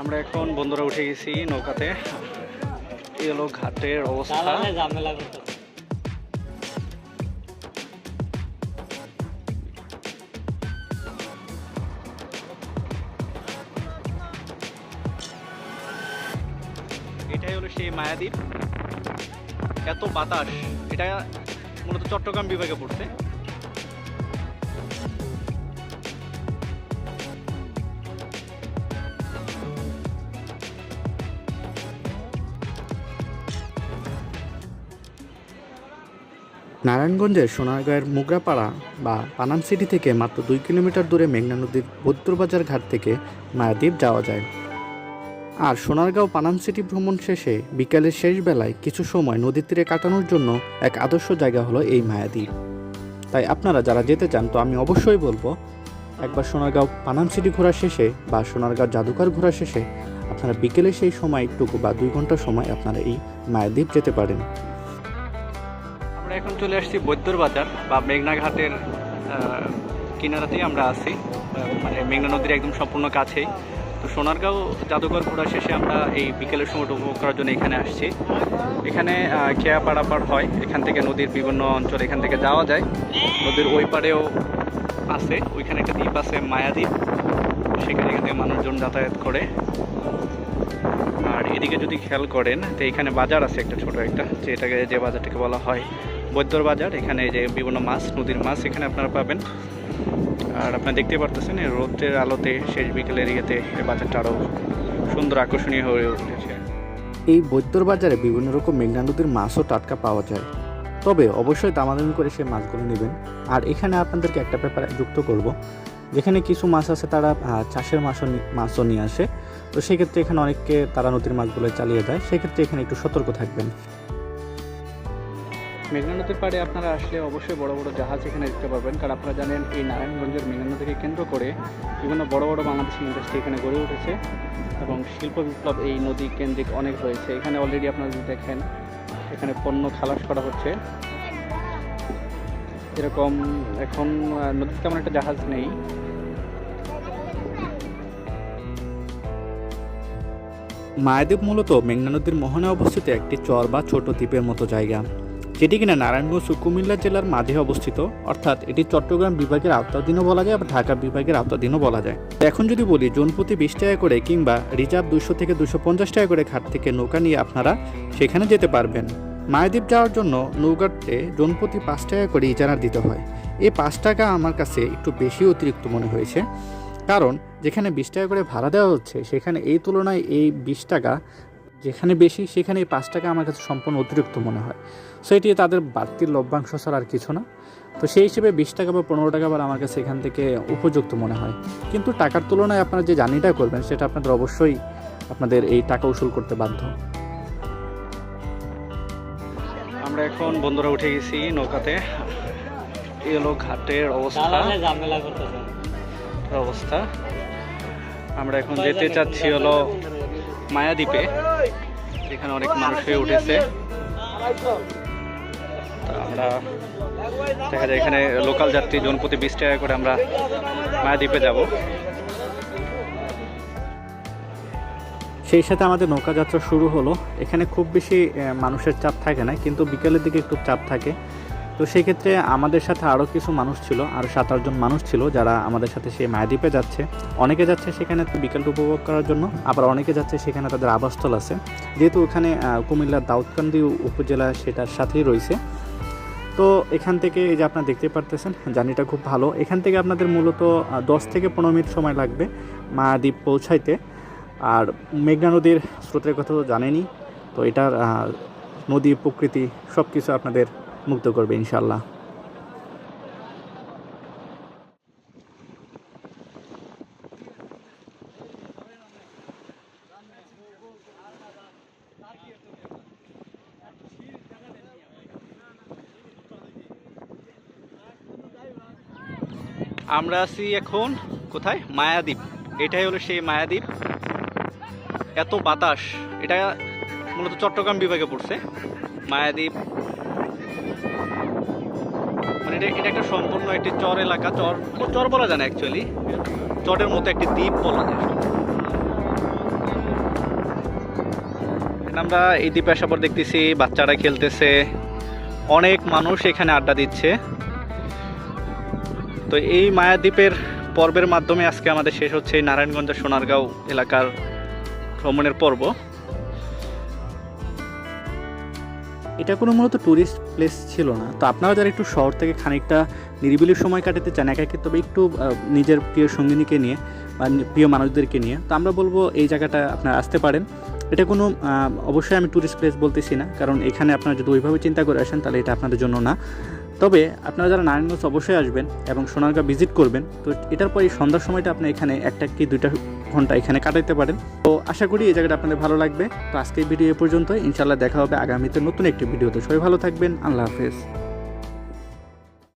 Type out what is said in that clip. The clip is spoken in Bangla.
আমরা এখন বন্ধুরা উঠে গেছি নৌকাতে। এই হলো ঘাটের অবস্থা। এটাই হলো সেই মায়াদ্বীপ। এত বাতাস এটা মূলত চট্টগ্রাম বিভাগে পড়ছে। নারায়ণগঞ্জের সোনারগাঁয়ের মুগরাপাড়া বা পানাম সিটি থেকে মাত্র দুই কিলোমিটার দূরে মেঘনা নদীর বদ্রবাজার ঘাট থেকে মায়াদ্বীপ যাওয়া যায়। আর সোনারগাঁও পানাম সিটি ভ্রমণ শেষে বিকালের শেষ বেলায় কিছু সময় নদীর তীরে কাটানোর জন্য এক আদর্শ জায়গা হলো এই মায়াদ্বীপ। তাই আপনারা যারা যেতে চান, তো আমি অবশ্যই বলব, একবার সোনারগাঁও পানাম সিটি ঘোরা শেষে বা সোনারগাঁও জাদুঘর ঘোরা শেষে আপনারা বিকেলে সেই সময় একটুকু বা দুই ঘণ্টা সময় আপনারা এই মায়াদ্বীপ যেতে পারেন। আমরা এখন চলে আসছি বৈদ্যর বাজার বা মেঘনাঘাটের কিনারাতেই আমরা আছি। মানে মেঘনা নদীর একদম সম্পূর্ণ কাছেই। তো সোনারগাঁও জাদুঘর ঘোরা শেষে আমরা এই বিকেলের সময়টা উপভোগ করার জন্য এখানে আসছি। এখানে খেয়া পাড়াপাড় হয়। এখান থেকে নদীর বিভিন্ন অঞ্চল এখান থেকে যাওয়া যায়। নদীর ওই পাড়েও আছে। ওইখানে একটা দ্বীপ আছে, মায়াদ্বীপ। সেখানে এখান থেকে মানুষজন যাতায়াত করে। আর এদিকে যদি খেয়াল করেন, তো এখানে বাজার আছে একটা ছোট একটা, যেটাকে, যে বাজারটাকে বলা হয় বৈদ্যর বাজার, এখানে যে বিভিন্ন মাছ, নদীর মাছ এখানে আপনারা পাবেন। আর আপনারা দেখতে পারতেছেন রোদের আলোতে শেষ বিকেলের ইয়েতে এই বাজারটা আরও সুন্দর আকর্ষণীয় হয়ে উঠেছে। এই বৈদ্যর বাজারে বিভিন্ন রকম মেঘনা নদীর মাছও টাটকা পাওয়া যায়। তবে অবশ্যই দামাদামি করে সেই মাছগুলো নেবেন। আর এখানে আপনাদেরকে একটা ব্যাপারে যুক্ত করব। যেখানে কিছু মাছ আছে তারা চাষের মাছও মাছও নিয়ে আসে। তো সেক্ষেত্রে এখানে অনেককে তারা নদীর মাছগুলো চালিয়ে দেয়। সেক্ষেত্রে এখানে একটু সতর্ক থাকবেন। মেঘনা নদীর পাড়ে আপনারা আসলে অবশ্যই বড় বড় জাহাজ এখানে দেখতে পারবেন। কারণ আপনারা জানেন, এই নারায়ণগঞ্জের মেঘনা নদীকে কেন্দ্র করে বিভিন্ন বড় বড় বাংলাদেশি ইন্ডাস্ট্রি এখানে গড়ে উঠেছে এবং শিল্প বিপ্লব এই নদী কেন্দ্রিক অনেক রয়েছে। এখানে অলরেডি আপনারা যদি দেখেন, এখানে পণ্য খালাস করা হচ্ছে। এরকম এখন নদীতে তেমন একটা জাহাজ নেই। মায়াদ্বীপ মূলত মেঘনা নদীর মোহনে অবস্থিত একটি চর বা ছোট দ্বীপের মতো জায়গা। যেটি কিনা নারায়ণগঞ্জ ও কুমিল্লা জেলার মাঝে অবস্থিত, অর্থাৎ এটি চট্টগ্রাম বিভাগের আওতাধীনও বলা যায় আবার ঢাকা বিভাগের আওতাধীনও বলা যায়। এখন যদি বলি, জনপ্রতি বিশ টাকা করে কিংবা রিজার্ভ দুশো থেকে দুশো পঞ্চাশ টাকা করে ঘাট থেকে নৌকা নিয়ে আপনারা সেখানে যেতে পারবেন। মায়াদ্বীপ যাওয়ার জন্য নৌকাতে জনপ্রতি পাঁচ টাকা করে ইজারা দিতে হয়। এই পাঁচ টাকা আমার কাছে একটু বেশি অতিরিক্ত মনে হয়েছে। কারণ, যেখানে বিশ টাকা করে ভাড়া দেওয়া হচ্ছে, সেখানে এই তুলনায় এই বিশ টাকা যেখানে বেশি সেখানে এই পাঁচ টাকা আমার কাছে সম্পূর্ণ অতিরিক্ত মনে হয়। সো এটি তাদের বাড়তির লভ্যাংশ ছাড়া আর কিছু না। তো সেই হিসেবে বিশ টাকা বা পনেরো টাকা আবার আমার কাছে এখান থেকে উপযুক্ত মনে হয়। কিন্তু টাকার তুলনায় আপনারা যে জার্নিটা করবেন সেটা আপনাদের অবশ্যই আপনাদের এই টাকা উসুল করতে বাধ্য। আমরা এখন বন্ধুরা উঠে গেছি নৌকাতে। এই হলো ঘাটের অবস্থা। অবস্থা। আমরা এখন যেতে চাচ্ছি হলো মায়াদ্বীপে। এখানে অনেক মানুষ হয়ে উঠেছে। আমরা দেখা যায় এখানে লোকাল যাত্রী জনপ্রতি বিশ টাকা করে আমরা মায়াদ্বীপে যাব। সেই সাথে আমাদের নৌকা যাত্রা শুরু হলো। এখানে খুব বেশি মানুষের চাপ থাকে না, কিন্তু বিকেলের দিকে একটু চাপ থাকে। তো সেই ক্ষেত্রে আমাদের সাথে আরও কিছু মানুষ ছিল আরও সাত আটজন মানুষ ছিল যারা আমাদের সাথে সেই মায়াদ্বীপে যাচ্ছে। অনেকে যাচ্ছে সেখানে বিকেলটা উপভোগ করার জন্য, আবার অনেকে যাচ্ছে সেখানে তাদের আবাসস্থল আছে। যেহেতু ওখানে কুমিল্লার দাউদকান্দি উপজেলা সেটার সাথেই রয়েছে। তো এখান থেকে এই যে আপনারা দেখতে পারতেছেন, জার্নিটা খুব ভালো। এখান থেকে আপনাদের মূলত দশ থেকে পনেরো মিনিট সময় লাগবে মায়াদ্বীপ পৌঁছাইতে। আর মেঘনা নদীর স্রোতের কথা তো জানেনই, তো এটার নদী, প্রকৃতি সব কিছু আপনাদের মুগ্ধ করবে ইনশাল্লাহ আমরা আছি এখন কোথায়? মায়াদ্বীপ। এটাই হলো সেই মায়াদ্বীপ। এত বাতাস। এটা মূলত চট্টগ্রাম বিভাগে পড়ছে। মায়াদ্বীপ মানে এটা এটা একটা সম্পূর্ণ একটি চর এলাকা। চর চর বলা যায় না অ্যাকচুয়ালি চরের মতো একটি দ্বীপ বলা যায়। আমরা এই দ্বীপে আসার পর দেখতেছি বাচ্চারা খেলতেছে। অনেক মানুষ এখানে আড্ডা দিচ্ছে। তো এই মায়াদ্বীপের পর্বের মাধ্যমে আজকে আমাদের শেষ হচ্ছে নারায়ণগঞ্জের সোনারগাঁও এলাকার ভ্রমণের পর্ব। এটা কোনো মূলত ট্যুরিস্ট প্লেস ছিল না। তো আপনারা যারা একটু শহর থেকে খানিকটা নিরিবিলি সময় কাটাতে চান একাকে তবে একটু নিজের প্রিয় সঙ্গিনীকে নিয়ে বা প্রিয় মানুষদেরকে নিয়ে, তো আমরা বলব এই জায়গাটা আপনারা আসতে পারেন। এটা কোনো অবশ্যই আমি ট্যুরিস্ট প্লেস বলতেছি না, কারণ এখানে আপনারা যদি ওইভাবে চিন্তা করে আসেন, তাহলে এটা আপনাদের জন্য না। তবে আপনারা যারা নারায়ণগঞ্জ অবশ্যই আসবেন এবং সোনারগাঁ ভিজিট করবেন, তো এটার পরে সন্ধ্যার সময়টা আপনি এখানে একটা কি দুইটা ঘণ্টা এখানে কাটাতে পারেন। তো আশা করি এই জায়গাটা আপনাদের ভালো লাগবে। তো আজকের ভিডিও এ পর্যন্ত ইনশাল্লাহ দেখা হবে আগামীতে নতুন একটি ভিডিওতে। সবাই ভালো থাকবেন। আল্লাহ হাফেজ।